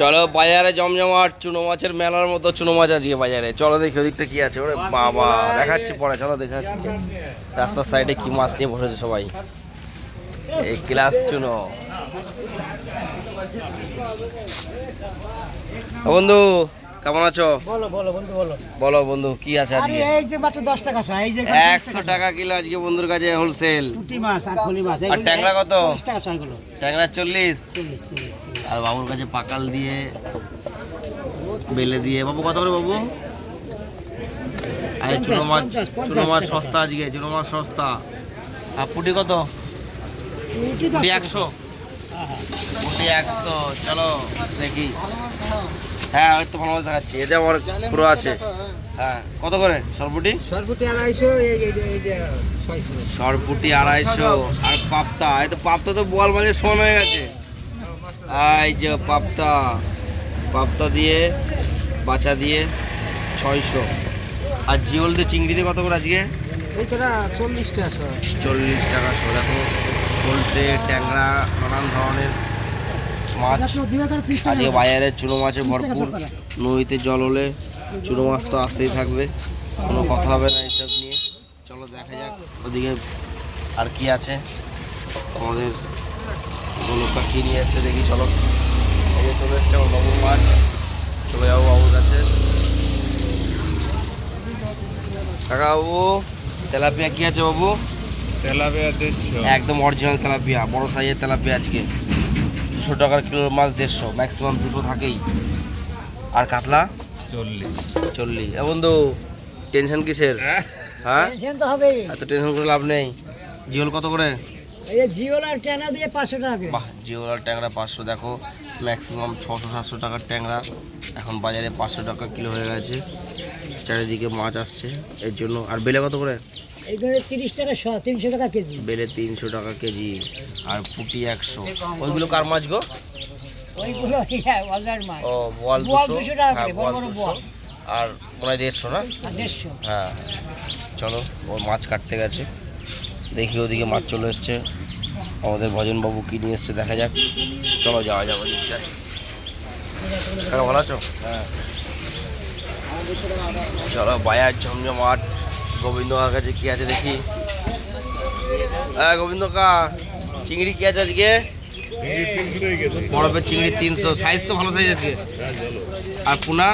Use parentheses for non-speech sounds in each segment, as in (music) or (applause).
চলো বাজারে জমজমাট চুনো মাছের মেলার মতো চুনো মাছ আজকে বাজারে। চলো দেখি ওদিকটা কি আছে। ওরে বাবা দেখাচ্ছি পরে চলো দেখাচ্ছি। রাস্তার সাইডে কি মাছ নিয়ে বসেছে সবাই। এই ক্লাস চুনো। ও বন্ধু কেমন আছো? বলো বলো বন্ধু বলো। বলো বন্ধু কি আছে আজকে? এই যে মাত্র দশ টাকা এই যে একশো টাকা। কিলো আজকে বন্ধুর কাছে হোলসেল পুঁটি মাছ আর ফলি মাছ আর ট্যাংরা কত? টাকা ট্যাংরা চল্লিশ। আর বাবুর কাছে পাকাল দিয়ে বেলে দিয়ে। বাবু কত করে বাবু? আরে চুনো মাছ চুনো মাছ সস্তা আজকে চুনো মাছ সস্তা। আর পুটি কত? পুটি একশো। হ্যাঁ, হ্যাঁ। পুটি একশো। চলো দেখি। হ্যাঁ ওই তো ভালো মাছ দেখাচ্ছি। এটা আমার পুরো আছে। হ্যাঁ কত করে? সরপুটি? সরপুটি আড়াইশো সরপুটি আড়াইশো। আর পাপ্তা এই তো পাপ্তা তো বোয়াল মাঝে সমান হয়ে গেছে। এই যে পাপ্তা পাপ্তা দিয়ে বাচা দিয়ে ছয়শো। আর জিওল দিয়ে চিংড়িতে কত করে আজকে? চল্লিশ টাকা শো। চল্লিশ টাকা শো দেখো। বলছে ট্যাংরা নানান ধরনের মাছ। আজকে বাজারে চুনো মাছে ভরপুর। নদীতে জল হলে চুনো মাছ তো আসতেই থাকবে। কোনো কথা হবে না এইসব নিয়ে। চলো দেখা যাক ওদিকে আর কি আছে। আমাদের গোলকটা কি নিয়ে এসছে দেখি চলো। এই যে চলে এসছে আমার বাবুর মাছ চলে যাব বাবুর কাছে। কাকা বাবু তেলাপিয়া কি আছে বাবু? তেলাপিয়া দেড়শো। একদম অরিজিনাল তেলাপিয়া বড় সাইজের তেলাপিয়া আজকে। দুশো টাকার কিলো মাছ দেড়শো ম্যাক্সিমাম দুশো থাকেই। আর কাতলা? চল্লিশ। চল্লিশ। বন্ধু টেনশন কিসের? হ্যাঁ? টেনশন এত টেনশন করে লাভ নেই। জিওল কত করে? এই যে জিওল আর ট্যানা দিয়ে পাঁচশো টাকা বাহ জিওল আর ট্যাংরা পাঁচশো দেখো ম্যাক্সিমাম ছশো সাতশো টাকার ট্যাংরা। এখন বাজারে পাঁচশো টাকা কিলো হয়ে গেছে। চারিদিকে মাছ আসছে এর জন্য। আর বেলে কত করে? এইগুলো তিরিশ টাকা শ তিনশো টাকা কেজি। বেলে তিনশো টাকা কেজি আর পুটি একশো। ওইগুলো কার মাছ গো? ওইগুলো হ্যাঁ, মাছ। ও বোয়াল দুশো। টাকা হ্যাঁ বড় বড় দুশো। আর মনে হয় দেড়শো না? দেড়শো। হ্যাঁ চলো ও মাছ কাটতে গেছে। দেখি ওদিকে মাছ চলে এসছে। আমাদের ভজনবাবু কী নিয়ে এসছে দেখা যাক। চলো যাওয়া যাব দিকটায় কাকা ভালো আছো? হ্যাঁ। চলো বায়ার জমজমাট গোবিন্দ কার কাছে কী আছে দেখি? হ্যাঁ গোবিন্দ কা চিংড়ি কি আছে আজকে? বরফের চিংড়ি তিনশো। সাইজ তো ভালো সাইজ আছে। আর পুনা?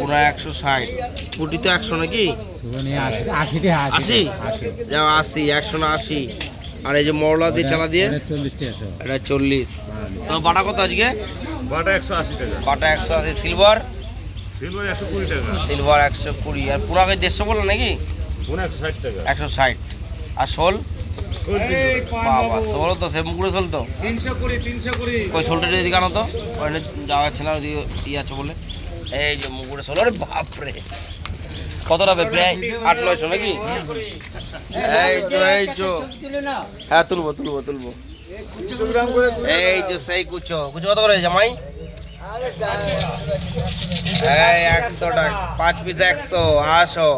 পুনা একশো ষাট। পুটি তো একশো নাকি? আশি? আশি যাও আশি একশো না আশি। আর এই যে মরলা দিয়ে চালা দিয়ে। এটা চল্লিশ। তো বাটা কত আজকে? বাটা একশো আশি টাকা। বাটা একশো আশি। সিলভার? সিলভার একশো কুড়ি টাকা। সিলভার একশো কুড়ি। আর পুরাকে দেড়শো বলল নাকি? একশো ষাট টাকা। একশো ষাট। আর শোল? বাবা শোল তো সে মুগুড়ে শোল তো। তিনশো কুড়ি তিনশো কুড়ি। ওই শোলটা যদি আনো তো। ওখানে যাওয়া যাচ্ছে না ওদিকে ই আছে বলে। এই যে মুগুড়ে শোল আরে বাপরে। কত টাকা প্রায় আট নয়শো নাকি? এই তো এই তো। হ্যাঁ তুলবো তুলবো তুলবো। এই যে সেই কুচো। কুচো কত করে জামাই? এই একশো টাকা। পাঁচ পিস একশো আশো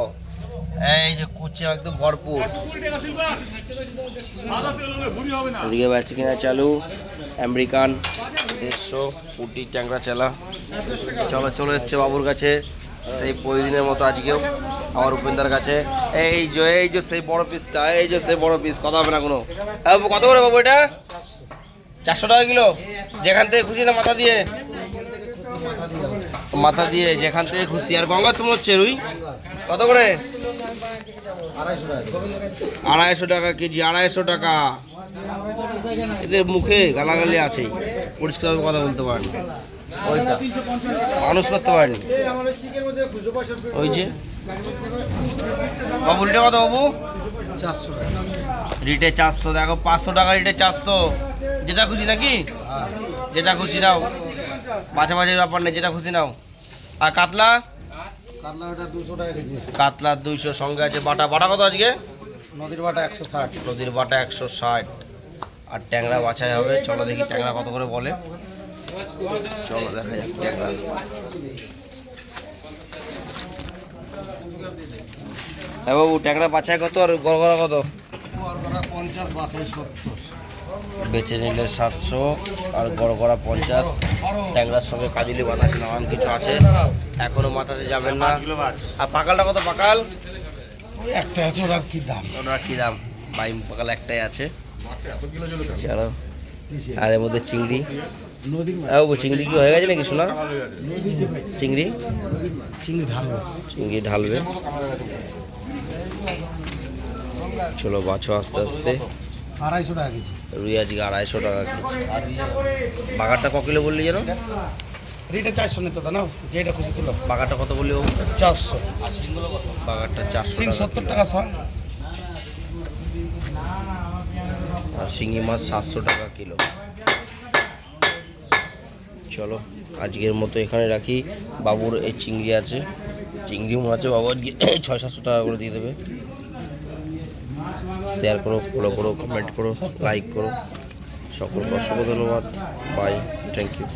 এই যে কুচো একদম ভরপুর। এদিকে বেচে কিনা চালু, আমেরিকান, দেড়শো পুটি ট্যাংরা চালা। চলো, চলে এসছে বাবুর কাছে, সেই প্রতিদিনের মতো আজকেও আমার উপেন্দার কাছে। এই যে এই যে, সেই বড় পিসটা এই যে, সেই বড় পিস কথা হবে না কোনো। কত করে বাবু এটা? চারশো টাকা কিলো? যেখান থেকে খুশি না মাথা দিয়ে? মাথা দিয়ে যেখান থেকে খুশি। আর গঙ্গা, তুমি হচ্ছে রুই। কত করে? আড়াইশো টাকা কেজি, আড়াইশো টাকা। এদের মুখে গালাগালি আছে পরিষ্কারভাবে কথা বলতে পারেন। মানুষ করতে পারেনি। ওই যে। বাবু রিটে কত বাবু? রিটে চারশো, দেখো, পাঁচশো টাকা রিটে চারশো। যেটা খুশি নাকি? যেটা খুশি নাও। মাঝে মাঝে ব্যাপার নেই, যেটা খুশি নাও। আর কাতলা? কাতলা দুইশো সঙ্গে আছে বাটা। বাটা কত আজকে? নদীর বাটা একশো ষাট। নদীর বাটা একশো ষাট। আর ট্যাংরা বাছাই হবে। চলো দেখি ট্যাংরা কত করে বলে। চলো দেখা যাক ট্যাংরা। হ্যাঁ বাবু ট্যাংরা বাছাই কত আর গড়গড়া কত? পঞ্চাশ বাছাই সত্তর। বেচে নিলে সাতশো আর বড় করা পঞ্চাশ। ট্যাংরার সঙ্গে কাজলি বাতাস নানান কিছু আছে। এখনও মাথাতে যাবেন না। আর পাকালটা কত পাকাল? ওই একটা আছে ওরা কি দাম? ওটা কি দাম? বাইম পাকাল একটাই আছে। চলো। আর এর মধ্যে চিংড়ি। ও চিংড়ি কি হয়ে গেছে নাকি শোনা চিংড়ি? চিংড়ি ঢালবো। চিংড়ি ঢালবে। চলো বাছো আস্তে আস্তে। আড়াইশো টাকা কেজি। রুই আজকে আড়াইশো টাকা কেজি। বাগারটা ক কিলো বললি যেন? রেটে চারশো নিতে দাও না যেটা খুশি তুলো। বাগারটা কত বললি চারশো। বাগারটা চারশো সিং সত্তর টাকা সব আর শিঙি মাছ সাতশো টাকা কিলো। চলো আজকের মতো এখানে রাখি। বাবুর এই চিংড়ি আছে। চিংড়ি মাছে বাবু আজকে (coughs) ছয় সাতশো টাকা করে দিয়ে দেবে। শেয়ার করো ফলো করো কমেন্ট করো লাইক করো। সকলকে অসংখ্য ধন্যবাদ। Bye thank you